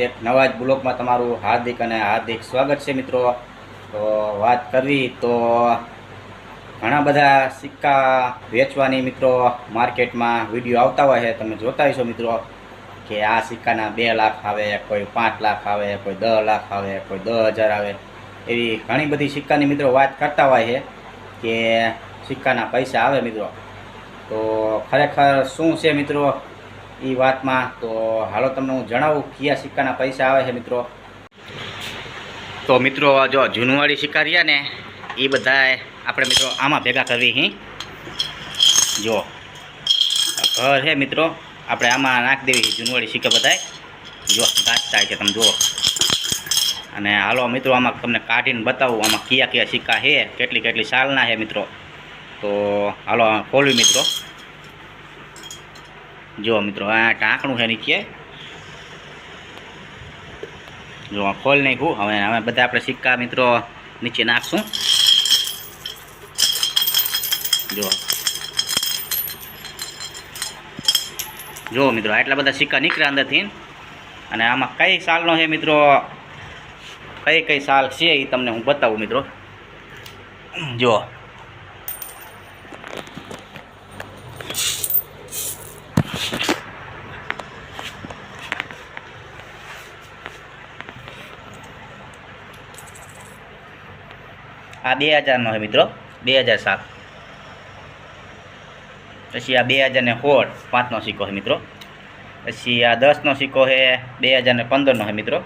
એક નવા જ બ્લોગમાં તમારું હાર્દિક અને હાર્દિક સ્વાગત છે મિત્રો. તો વાત કરવી તો ઘણા બધા સિક્કા વેચવાની મિત્રો માર્કેટમાં વીડિયો આવતા હોય છે. તમે જોતા હશો મિત્રો કે આ સિક્કાના બે લાખ આવે, કોઈ પાંચ લાખ આવે, કોઈ દસ લાખ આવે, કોઈ દસ હજાર આવે. એવી ઘણી બધી સિક્કાની મિત્રો વાત કરતા હોય છે કે સિક્કાના પૈસા આવે મિત્રો. તો ખરેખર શું છે મિત્રો? એ વાતમાં તો હાલો તમને હું જણાવું, કયા સિક્કાના પૈસા આવે છે મિત્રો? તો મિત્રો જો જૂનવાળી સિક્કા રહ્યા ને, એ બધા આપણે મિત્રો આમાં ભેગા કરવી હી. જો, ઘર છે મિત્રો, આપણે આમાં નાખી દેવી જૂનવાળી સિક્કા બધાય. જો ગાંચતા છે તમે જુઓ. અને હાલો મિત્રો, આમાં તમને કાઢીને બતાવું, આમાં કયા કયા સિક્કા છે કેટલી કેટલી સાલના છે મિત્રો. તો હાલો ખોલવી મિત્રો. જો મિત્રો, આ ટાંકણું છે નીચે. જો આ ખોલ નાખ્યું. હવે હવે બધા આપણે સિક્કા મિત્રો નીચે નાખશું. જો. જો મિત્રો, આટલા બધા સિક્કા નીકળ્યા અંદરથી. અને આમાં કઈ સાલનો છે મિત્રો? કઈ કઈ સાલ છે એ તમને હું બતાવું મિત્રો. જો. આ બે હજારનો છે મિત્રો. બે હજાર સાત. પછી આ બે હજાર ને સોળ, પાંચનો સિક્કો છે મિત્રો. પછી આ દસનો સિક્કો છે, બે હજાર ને પંદરનો છે મિત્રો.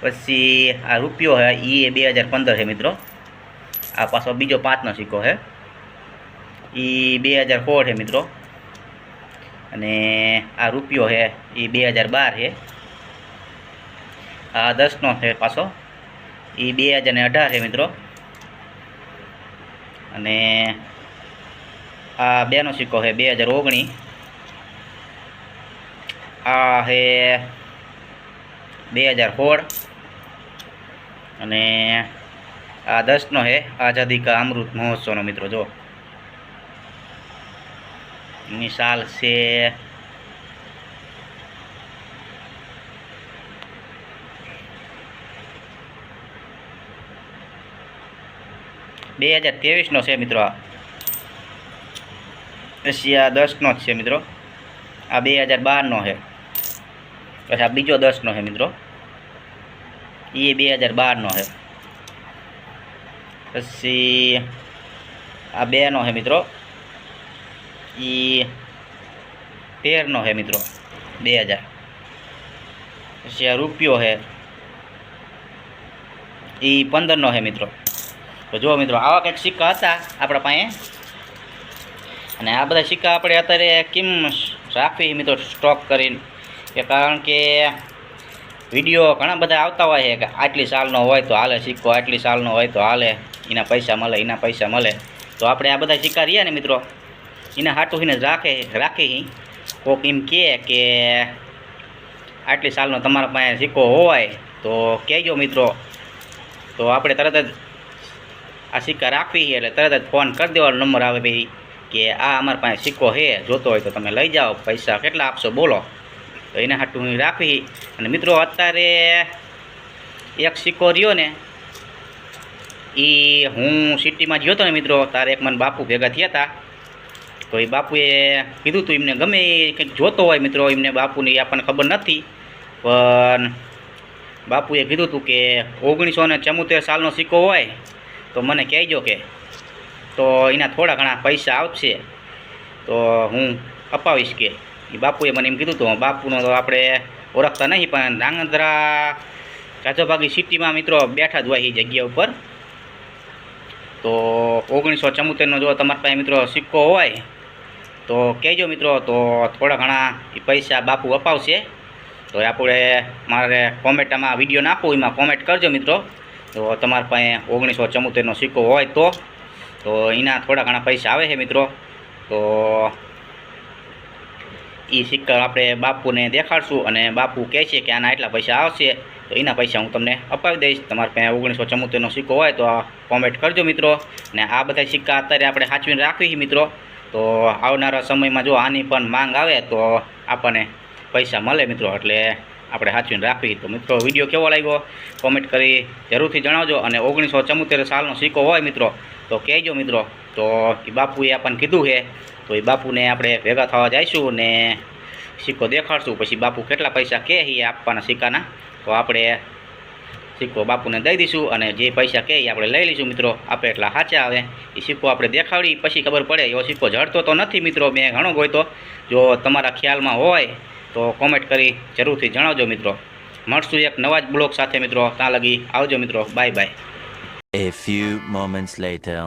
પછી આ રૂપિયો છે એ બે હજાર પંદર છે મિત્રો. આ પાછો બીજો પાંચનો સિક્કો છે. એ બે હજાર સોળ છે મિત્રો. અને આ રૂપિયો છે એ બે હજાર બાર છે. આ દસનો છે પાછો. એ બે હજાર ને અઢાર છે મિત્રો. અને આ બેનો સિક્કો છે બે હજાર ઓગણીસ આ છે બે હજાર સોળ. અને આ દસનો છે આઝાદી કા અમૃત મહોત્સવનો મિત્રો, જો. એની સાલ છે બે હજાર ત્રેવીસનો છે મિત્રો આ. આ દસનો જ છે મિત્રો. આ બે હજાર બારનો છે. પછી આ બીજો દસનો છે મિત્રો. એ બે હજાર બારનો છે. પછી આ બેનો છે મિત્રો. એ તેરનો છે મિત્રો. બે હજાર. પછી આ રૂપિયો છે. એ પંદરનો છે મિત્રો. તો જુઓ મિત્રો, આવા કંઈક સિક્કા હતા આપણા પાસે. અને આ બધા સિક્કા આપણે અત્યારે કેમ રાખવી મિત્રો સ્ટોક કરીને. કે કારણ કે વીડિયો ઘણા બધા આવતા હોય છે કે આટલી સાલનો હોય તો હાલે સિક્કો, આટલી સાલનો હોય તો હાલે, એના પૈસા મળે, એના પૈસા મળે. તો આપણે આ બધા સિક્કા રહ્યા ને મિત્રો, એના હાટું એને રાખે, રાખી કોક એમ કહે કે આટલી સાલનો તમારા પાસે સિક્કો હોય તો કહેજો મિત્રો. તો આપણે તરત જ આ સિક્કા રાખવી એટલે તરત જ ફોન કરી દેવાનો નંબર આવે ભાઈ કે આ અમારા પાસે સિક્કો છે, જોતો હોય તો તમે લઈ જાઓ, પૈસા કેટલા આપશો બોલો. તો એના હાટું રાખવી અને મિત્રો અત્યારે એક સિક્કો રહ્યો ને એ હું સિટીમાં ગયો ને મિત્રો, તારે એક મને બાપુ ભેગા થયા હતા. તો એ બાપુએ કીધું હતું એમને ગમે એ કંઈક જોતો હોય મિત્રો, એમને બાપુની આપણને ખબર નથી. પણ બાપુએ કીધું હતું કે ઓગણીસો ને ચમોતેર સાલનો સિક્કો હોય તો મને કહેજો કે, તો એના થોડા ઘણા પૈસા આવશે, તો હું અપાવીશ કે. એ બાપુએ મને એમ કીધું હતું બાપુનો તો આપણે ઓળખતા નહીં, પણ ધાંગધ્રા કાચોભાગી સિટીમાં મિત્રો બેઠા જ હોય એ જગ્યા ઉપર. તો ઓગણીસો ચમોતેરનો જો તમારા પાસે મિત્રો સિક્કો હોય, તો કહેજો મિત્રો, તો થોડા ઘણા એ પૈસા બાપુ અપાવશે. તો આપણે મારે કોમેન્ટમાં વીડિયો નાખો, એમાં કોમેન્ટ કરજો મિત્રો. તો તમારા પાસે ઓગણીસો ચમોતેરનો સિક્કો હોય તો તો એના થોડા ઘણા પૈસા આવે છે મિત્રો. તો એ સિક્કા આપણે બાપુને દેખાડશું અને બાપુ કહે છે કે આના એટલા પૈસા આવશે, તો એના પૈસા હું તમને અપાવી દઈશ. તમારા પાસે ઓગણીસો ચમોતેરનો સિક્કો હોય તો કોમેન્ટ કરજો મિત્રો. ને આ બધા સિક્કા અત્યારે આપણે સાચવીને રાખવી છે મિત્રો. તો આવનારા સમયમાં જો આની પણ માંગ આવે તો આપણને પૈસા મળે મિત્રો. એટલે આપણે સાચવીને રાખવી. તો મિત્રો, વીડિયો કેવો લાગ્યો? કોમેન્ટ કરી જરૂરથી જણાવજો. અને ઓગણીસો ચમોતેર સાલનો સિક્કો હોય મિત્રો, તો કહેજો મિત્રો. તો એ બાપુએ આપણને કીધું છે, તો એ બાપુને આપણે ભેગા થવા જઈશું ને સિક્કો દેખાડશું. પછી બાપુ કેટલા પૈસા કહે એ આપવાના સિક્કાના? તો આપણે સિક્કો બાપુને દઈ દઈશું અને જે પૈસા કહે એ આપણે લઈ લઈશું મિત્રો. આપણે એટલા સાચા આવે. એ સિક્કો આપણે દેખાડી, પછી ખબર પડે, એવો સિક્કો જડતો તો નથી મિત્રો. મેં ઘણો ગોઈતો જો તમારા ખ્યાલમાં હોય તો કોમેન્ટ કરી જરૂરથી જણાવજો મિત્રો. મળશું એક નવા જ બ્લોગ સાથે મિત્રો. ત્યાં લગી આવજો મિત્રો. Bye bye A few moments later.